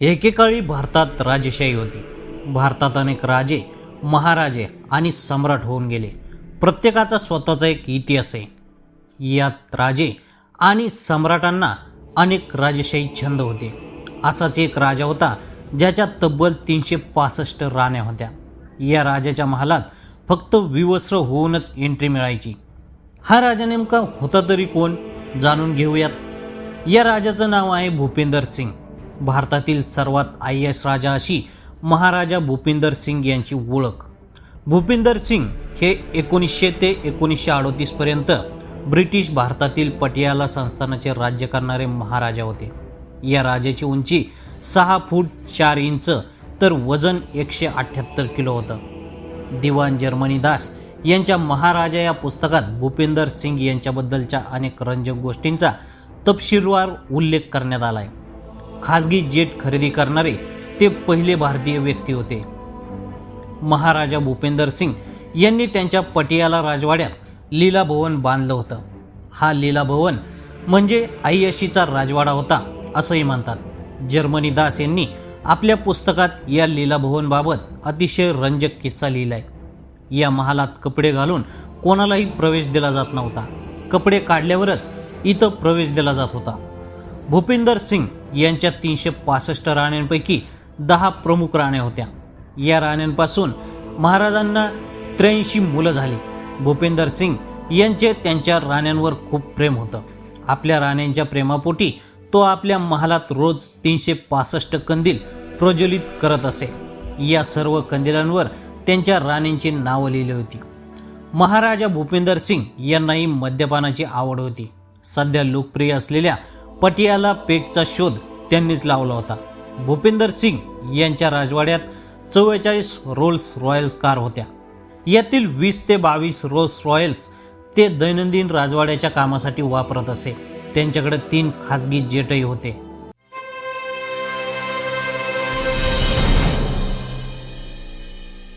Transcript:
एकेकाळी भारतात राजेशाही होती. भारतात अनेक राजे महाराजे आणि सम्राट होऊन गेले. प्रत्येकाचा स्वतःचा एक इतिहास आहे. यात राजे आणि सम्राटांना अनेक राजेशाही छंद होते. असाच एक राजा होता ज्याच्या तब्बल तीनशे पासष्ट राण्या होत्या. या राजाच्या महालात फक्त विवस्त्र होऊनच एंट्री मिळायची. हा राजा नेमका होता तरी कोण? जाणून घेऊयात. या राजाचं नाव आहे भूपेंदर सिंग. भारतातील सर्वात आय एस राजा अशी महाराजा भूपिंदर सिंग यांची ओळख. भूपिंदर सिंग हे एकोणीसशे ते एकोणीसशे अडोतीसपर्यंत ब्रिटिश भारतातील पटियाला संस्थानाचे राज्य करणारे महाराजा होते. या राजाची उंची सहा फूट चार इंच तर वजन एकशे अठ्ठ्याहत्तर किलो होतं. दिवाण जर्मनी दास यांच्या महाराजा या पुस्तकात भूपिंदर सिंग यांच्याबद्दलच्या अनेक रंजक गोष्टींचा तपशीलवार उल्लेख करण्यात आला आहे खाजगी जेट खरेदी करणारे ते पहिले भारतीय व्यक्ती होते. महाराजा भूपेंदर सिंग यांनी त्यांच्या पटियाला राजवाड्यात लीला भवन बांधलं होतं. हा लीला भवन म्हणजे आय्यशीचा राजवाडा होता असंही म्हणतात. जर्मनी दास यांनी आपल्या पुस्तकात या लीला भवनबाबत अतिशय रंजक किस्सा लिहिलाय. या महालात कपडे घालून कोणालाही प्रवेश दिला जात नव्हता. कपडे काढल्यावरच इथं प्रवेश दिला जात होता. भूपिंदर सिंग यांच्या तीनशे पासष्ट राण्यांपैकी दहा प्रमुख राण्या होत्या. या राण्यांपासून महाराजांना त्र्याऐंशी मुलं झाली. भूपिंदर सिंग यांचे त्यांच्या राण्यांवर खूप प्रेम होतं. आपल्या राण्यांच्या प्रेमापोटी तो आपल्या महालात रोज तीनशे पासष्ट कंदील प्रज्वलित करत असे. या सर्व कंदिलांवर त्यांच्या राण्यांची नावं लिहिली होती. महाराजा भूपिंदर सिंग यांनाही मद्यपानाची आवड होती. सध्या लोकप्रिय असलेल्या पटियाला पेगचा शोध त्यांनीच लावला होता. भूपिंदर सिंग यांच्या राजवाड्यात चव्वेचाळीस रोल्स रॉयल्स कार होत्या. यातील वीस ते बावीस रोल्स रॉयल्स ते दैनंदिन राजवाड्याच्या कामासाठी वापरत असे. त्यांच्याकडे तीन खाजगी जेटही होते.